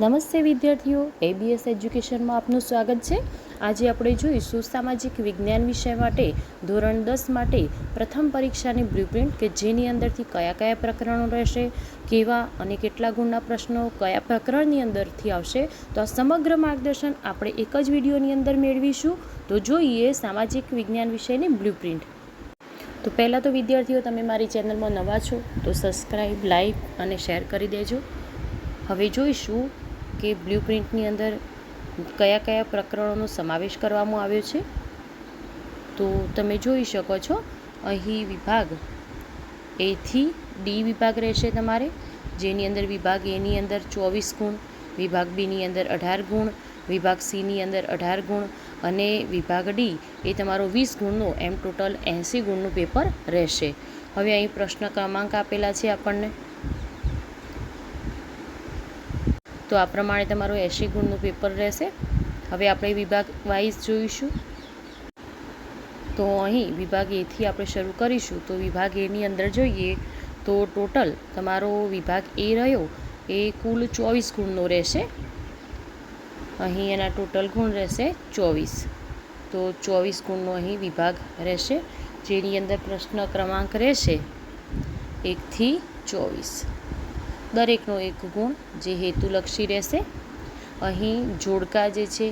નમસ્તે વિદ્યાર્થીઓ એબીએસ એજ્યુકેશનમાં આપનું સ્વાગત છે. આજે આપણે જોઈશું સામાજિક વિજ્ઞાન વિષય માટે, ધોરણ દસ માટે પ્રથમ પરીક્ષાની બ્લુપ્રિન્ટ કે જેની અંદરથી કયા કયા પ્રકરણો રહેશે, કેવા અને કેટલા ગુણના પ્રશ્નો કયા પ્રકરણની અંદરથી આવશે. તો આ સમગ્ર માર્ગદર્શન આપણે એક જ વિડીયોની અંદર મેળવીશું. તો જોઈએ સામાજિક વિજ્ઞાન વિષયની બ્લુપ્રિન્ટ તો પહેલાં તો વિદ્યાર્થીઓ, તમે મારી ચેનલમાં નવા છો, તો સબસ્ક્રાઈબ લાઈક અને શેર કરી દેજો. હવે જોઈશું કે બ્લુપ્રિન્ટની અંદર કયા કયા પ્રકરણોનો સમાવેશ કરવામાં આવ્યો છે? તો તમે જોઈ શકો છો, અહીં વિભાગ એથી ડી વિભાગ રહેશે તમારે, જેની અંદર વિભાગ એની અંદર ચોવીસ ગુણ, વિભાગ બીની અંદર અઢાર ગુણ, વિભાગ સીની અંદર અઢાર ગુણ અને વિભાગ ડી એ તમારો વીસ ગુણનો, એમ ટોટલ એંસી ગુણનું પેપર રહેશે. હવે અહીં પ્રશ્ન ક્રમાંક આપેલા છે આપણને. તો આ પ્રમાણે તમારું એંશી ગુણનું પેપર રહેશે. હવે આપણે વિભાગ વાઇઝ જોઈશું. તો અહીં વિભાગ એથી આપણે શરૂ કરીશું. તો વિભાગ એની અંદર જોઈએ તો ટોટલ તમારો વિભાગ એ રહ્યો એ કુલ ચોવીસ ગુણનો રહેશે. અહીં એના ટોટલ ગુણ રહેશે ચોવીસ. તો ચોવીસ ગુણનો અહીં વિભાગ રહેશે. જેની અંદર પ્રશ્ન ક્રમાંક રહેશે એકથી ચોવીસ. દરેકનો એક ગુણ જે હેતુલક્ષી રહેશે. અહીં જોડકા જે છે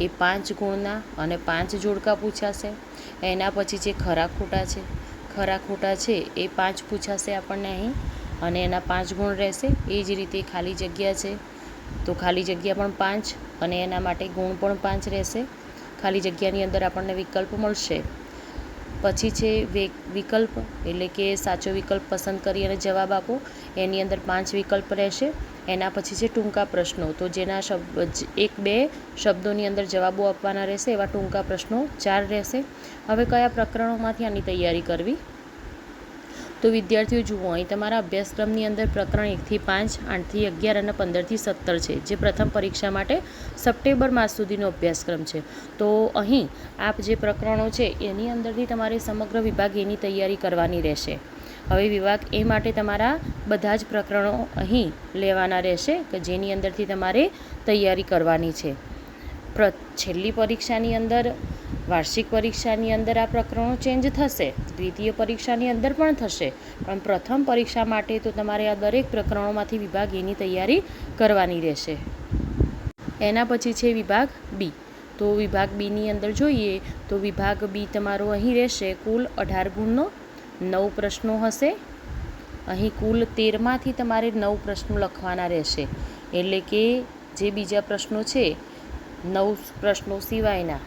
એ પાંચ ગુણના અને પાંચ જોડકા પૂછાશે. એના પછી જે ખરા ખોટા છે, ખરા ખોટા છે એ પાંચ પૂછાશે આપણને અહીં અને એના પાંચ ગુણ રહેશે. એ જ રીતે ખાલી જગ્યા છે, તો ખાલી જગ્યા પણ પાંચ અને એના માટે ગુણ પણ પાંચ રહેશે. ખાલી જગ્યાની અંદર આપણને વિકલ્પ મળશે. પછી છે વિકલ્પ, એટલે કે સાચો વિકલ્પ પસંદ કરી અને જવાબ આપો. એની અંદર પાંચ વિકલ્પ રહેશે. એના પછી છે ટૂંકા પ્રશ્નો. તો જેના શબ્દ એક, બે શબ્દોની અંદર જવાબો આપવાના રહેશે એવા ટૂંકા પ્રશ્નો ચાર રહેશે. હવે કયા પ્રકરણોમાંથી આની તૈયારી કરવી? તો વિદ્યાર્થીઓ, જુઓ, અહીં તમારા અભ્યાસક્રમની અંદર પ્રકરણ એકથી પાંચ આઠથી અગિયાર અને પંદરથી સત્તર છે, જે પ્રથમ પરીક્ષા માટે સપ્ટેમ્બર માસ સુધીનો અભ્યાસક્રમ છે. તો અહીં આપ જે પ્રકરણો છે, એની અંદરથી તમારે સમગ્ર વિભાગ એની તૈયારી કરવાની રહેશે. હવે વિભાગ એ માટે તમારા બધા જ પ્રકરણો અહીં લેવાના રહેશે કે જેની અંદરથી તમારે તૈયારી કરવાની છે. પ્ર, છેલ્લી પરીક્ષાની અંદર વાર્ષિક પરીક્ષાની અંદર આ પ્રકરણો ચેન્જ થશે, દ્વિતીય પરીક્ષાની અંદર પણ થશે. પણ પ્રથમ પરીક્ષા માટે તો તમારે આ દરેક પ્રકરણોમાંથી વિભાગ એની તૈયારી કરવાની રહેશે. એના પછી છે વિભાગ બી તો વિભાગ બીની અંદર જોઈએ, તો વિભાગ બી તમારો અહીં રહેશે. કુલ અઢાર ગુણનો નવ પ્રશ્નો હશે. અહીં કુલ તેરમાંથી તમારે નવ પ્રશ્નો લખવાના રહેશે. એટલે કે જે બીજા પ્રશ્નો છે, નવ પ્રશ્નો સિવાયના.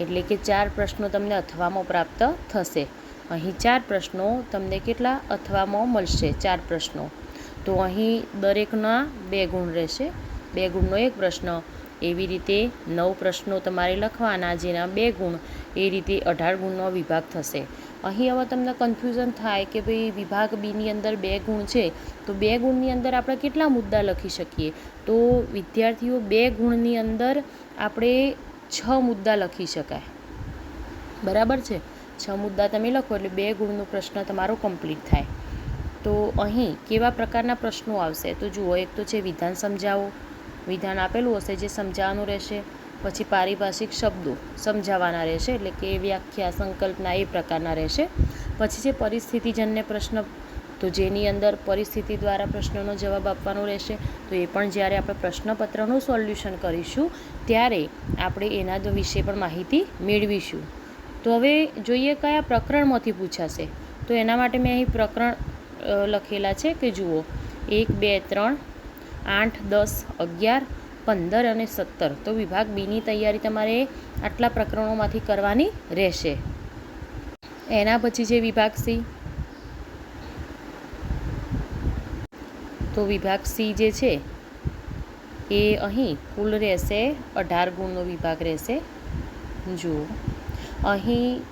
એટલે કે ચાર પ્રશ્નો તમને અથવામાં પ્રાપ્ત થશે. અહીં ચાર પ્રશ્નો તમને કેટલા અથવામાં મળશે? ચાર પ્રશ્નો. તો અહીં દરેકના બે ગુણ રહેશે. બે ગુણનો એક પ્રશ્ન. એવી રીતે નવ પ્રશ્નો તમારે લખવાના, જેના બે ગુણ એ રીતે અઢાર ગુણનો વિભાગ થશે. અહીં હવે તમને કન્ફ્યુઝન થાય કે ભાઈ વિભાગ બીની અંદર બે ગુણ છે, તો બે ગુણની અંદર આપણે કેટલા મુદ્દા લખી શકીએ? તો વિદ્યાર્થીઓ, બે ગુણની અંદર આપણે છ મુદ્દા લખી શકાય. બરાબર છે? છ મુદ્દા તમે લખો એટલે બે ગુણનો પ્રશ્ન તમારો કમ્પ્લીટ થાય. તો અહીં કેવા પ્રકારના પ્રશ્નો આવશે? તો જુઓ, એક તો છે વિધાન સમજાવો. વિધાન આપેલું હશે જે સમજાવવાનું રહેશે. પછી પારિભાષિક શબ્દો સમજાવવાના રહેશે એટલે કે વ્યાખ્યા, સંકલ્પના એ પ્રકારના રહેશે. પછી છે પરિસ્થિતિજન્ય પ્રશ્ન તો જેની અંદર પરિસ્થિતિ દ્વારા પ્રશ્નનો જવાબ આપવાનો રહેશે. તો એ પણ જ્યારે આપણે પ્રશ્નપત્રનું સોલ્યુશન કરીશું, ત્યારે આપણે એના વિશે પણ માહિતી મેળવીશું. તો હવે જોઈએ કયા પ્રકરણમાંથી પૂછાશે. તો એના માટે મેં અહીં પ્રકરણ લખેલા છે કે જુઓ. એક, બે, ત્રણ, આઠ, દસ, અગિયાર, પંદર અને સત્તર. તો વિભાગ બીની તૈયારી તમારે આટલા પ્રકરણોમાંથી કરવાની રહેશે. એના પછી છે વિભાગ સી. તો વિભાગ સી જે છે, એ અહીં કુલ રહેશે, અઢાર ગુણનો વિભાગ રહેશે. જુઓ. અહીં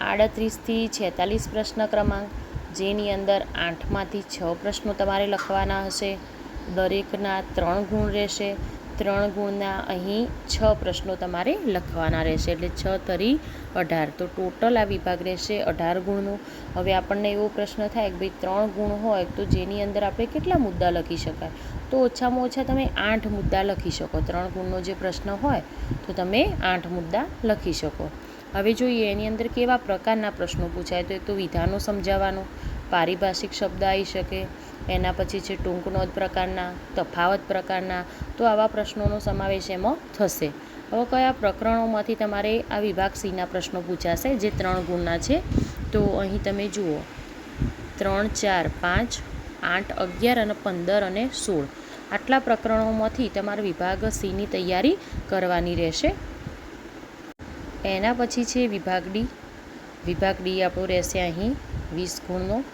આડત્રીસથી છેતાલીસ પ્રશ્ન ક્રમાંક, જેની અંદર આઠમાંથી છ પ્રશ્નો તમારે લખવાના હશે. દરેકના ત્રણ ગુણ રહેશે. ત્રણ ગુણના અહીં છ પ્રશ્નો તમારે લખવાના રહેશે, એટલે છ તરી અઢાર. તો ટોટલ આ વિભાગ રહેશે અઢાર ગુણનો. હવે આપણને એવો પ્રશ્ન થાય કે ભાઈ ત્રણ ગુણ હોય તો જેની અંદર આપણે કેટલા મુદ્દા લખી શકાય? તો ઓછામાં ઓછા તમે આઠ મુદ્દા લખી શકો. ત્રણ ગુણનો જે પ્રશ્ન હોય તો તમે આઠ મુદ્દા લખી શકો. હવે જોઈએ એની અંદર કેવા પ્રકારના પ્રશ્નો પૂછાય તો એક તો વિધાનો સમજાવવાનો. પારિભાષિક શબ્દ આવી શકે એના પછી છે ટૂંક નોંધ પ્રકારના, તફાવત પ્રકારના, તો આવા પ્રશ્નોનો સમાવેશ એમાં થશે. હવે કયા પ્રકરણોમાંથી તમારે આ વિભાગ સીના પ્રશ્નો પૂછાશે, જે ત્રણ ગુણના છે? તો અહીં તમે જુઓ. ત્રણ, ચાર, પાંચ, આઠ, અગિયાર અને પંદર અને સોળ. આટલા પ્રકરણોમાંથી તમારે વિભાગ સીની તૈયારી કરવાની રહેશે. એના પછી છે વિભાગ ડી. વિભાગ ડી આપણો રહેશે અહીં વીસ ગુણનો.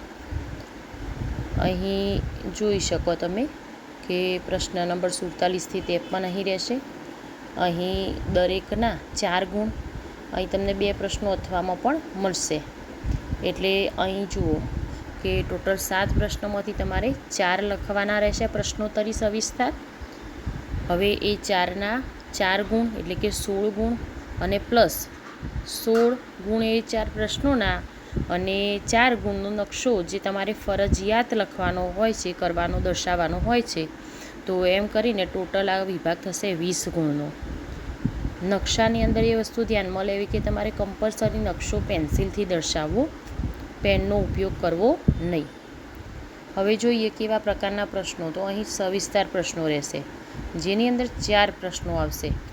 અહીં જોઈ શકો તમે કે પ્રશ્ન નંબર સુડતાલીસથી ત્રેપન અહીં રહેશે. અહીં દરેકના ચાર ગુણ અહીં તમને બે પ્રશ્નો અથવામાં પણ મળશે. એટલે અહીં જુઓ કે ટોટલ સાત પ્રશ્નોમાંથી તમારે ચાર લખવાના રહેશે પ્રશ્નોત્તરી સવિસ્તાર. હવે એ ચારના ચાર ગુણ એટલે કે સોળ ગુણ અને પ્લસ સોળ ગુણ એ ચાર પ્રશ્નોના અને ચાર ગુણનો નકશો જે તમારે ફરજિયાત લખવાનો હોય છે, કરવાનો, દર્શાવવાનો હોય છે, તો એમ કરીને ટોટલ આ વિભાગ થશે વીસ ગુણનો. નકશાની અંદર એ વસ્તુ ધ્યાનમાં લેવી કે તમારે કમ્પલસરી નકશો પેન્સિલથી દર્શાવવો, પેનનો ઉપયોગ કરવો નહીં. હવે જોઈએ કેવા પ્રકારના પ્રશ્નો, તો અહીં સવિસ્તાર પ્રશ્નો રહેશે. જેની અંદર ચાર પ્રશ્નો આવશે.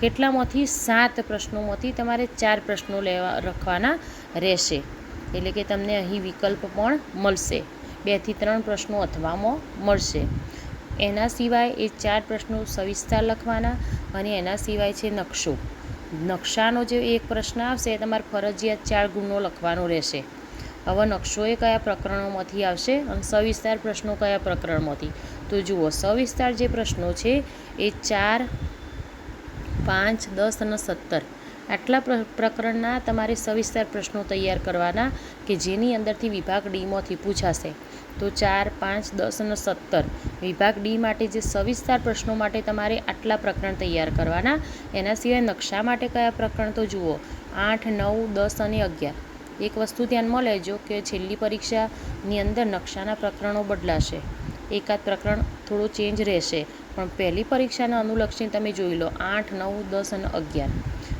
કેટલામાંથી સાત પ્રશ્નોમાંથી તમારે ચાર પ્રશ્નો લેવા લખવાના રહેશે. એટલે કે તમને અહીં વિકલ્પ પણ મળશે. બેથી ત્રણ પ્રશ્નો અથવામાં મળશે. એના સિવાય એ ચાર પ્રશ્નો સવિસ્તાર લખવાના અને એના સિવાય છે નકશો. નકશાનો જે એક પ્રશ્ન આવશે એ તમારે ફરજિયાત ચાર ગુણો લખવાનો રહેશે. હવે નકશો એ કયા પ્રકરણોમાંથી આવશે અને સવિસ્તાર પ્રશ્નો કયા પ્રકરણમાંથી? તો જુઓ, સવિસ્તાર જે પ્રશ્નો છે એ ચાર પાંચ, દસ અને સત્તર. આટલા પ્ર- પ્રકરણના તમારે સવિસ્તાર પ્રશ્નો તૈયાર કરવાના કે જેની અંદરથી વિભાગ ડીમાંથી પૂછાશે. તો ચાર, પાંચ, દસ અને સત્તર. વિભાગ ડી માટે જે સવિસ્તાર પ્રશ્નો માટે તમારે આટલા પ્રકરણ તૈયાર કરવાના, એના સિવાય નકશા માટે કયા પ્રકરણ તો જુઓ. આઠ, નવ, દસ અને અગિયાર. એક વસ્તુ ધ્યાનમાં લેજો કે છેલ્લી પરીક્ષાની અંદર નકશાના પ્રકરણો બદલાશે. એકાદ પ્રકરણ થોડું ચેન્જ રહેશે. પણ પહેલી પરીક્ષાને અનુલક્ષીને તમે જોઈ લો, આઠ, નવ, દસ અને અગિયાર.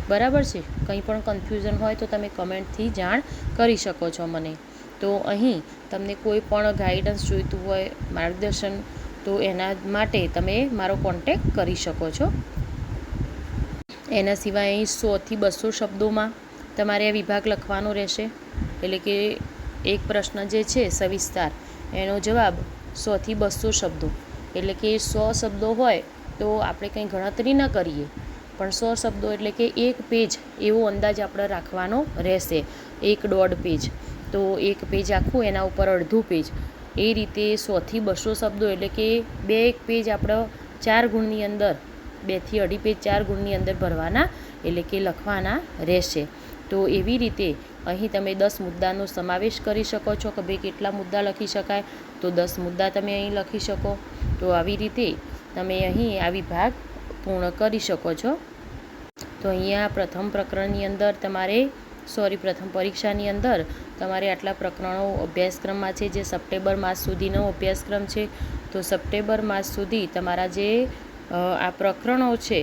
બરાબર છે? કંઈ પણ કન્ફ્યુઝન હોય તો તમે કમેન્ટથી જાણ કરી શકો છો મને. તો અહીં તમને કોઈ પણ ગાઈડન્સ જોઈતું હોય, માર્ગદર્શન, તો એના માટે તમે મારો કોન્ટેક કરી શકો છો. એના સિવાય અહીં સોથી બસો શબ્દોમાં તમારે આ વિભાગ લખવાનો રહેશે. એટલે કે એક પ્રશ્ન જે છે, સવિસ્તાર, એનો જવાબ સોથી બસો શબ્દો. એટલે કે સો શબ્દો હોય તો આપણે કંઈ ગણતરી ન કરીએ. પણ સો શબ્દો એટલે કે એક પેજ એવો અંદાજ આપણે રાખવાનો રહેશે. એક દોઢ પેજ તો એક પેજ આખું એના ઉપર અડધું પેજ એ રીતે સોથી બસો શબ્દો એટલે કે બે એક પેજ આપણે ચાર ગુણની અંદર બેથી અઢી પેજ ચાર ગુણની અંદર ભરવાના એટલે કે લખવાના રહેશે. તો એવી રીતે અહીં તમે દસ મુદ્દાનો સમાવેશ કરી શકો છો કે ભાઈ કેટલા મુદ્દા લખી શકાય તો દસ મુદ્દા તમે અહીં લખી શકો. તો આવી રીતે તમે અહીં આ વિભાગ પૂર્ણ કરી શકો છો. તો અહીંયા પ્રથમ પ્રકરણની અંદર તમારે સોરી પ્રથમ પરીક્ષાની અંદર તમારે આટલા પ્રકરણો અભ્યાસક્રમમાં છે, જે સપ્ટેમ્બર માસ સુધીનો અભ્યાસક્રમ છે. તો સપ્ટેમ્બર માસ સુધી તમારા જે આ પ્રકરણો છે,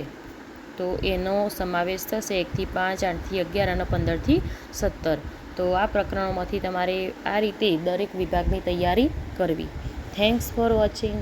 તો એનો સમાવેશ થશે એકથી પાંચ, આઠથી અગિયાર અને પંદરથી સત્તર. તો આ પ્રકરણોમાંથી તમારે આ રીતે દરેક વિભાગની તૈયારી કરવી થેન્ક્સ ફોર વોચિંગ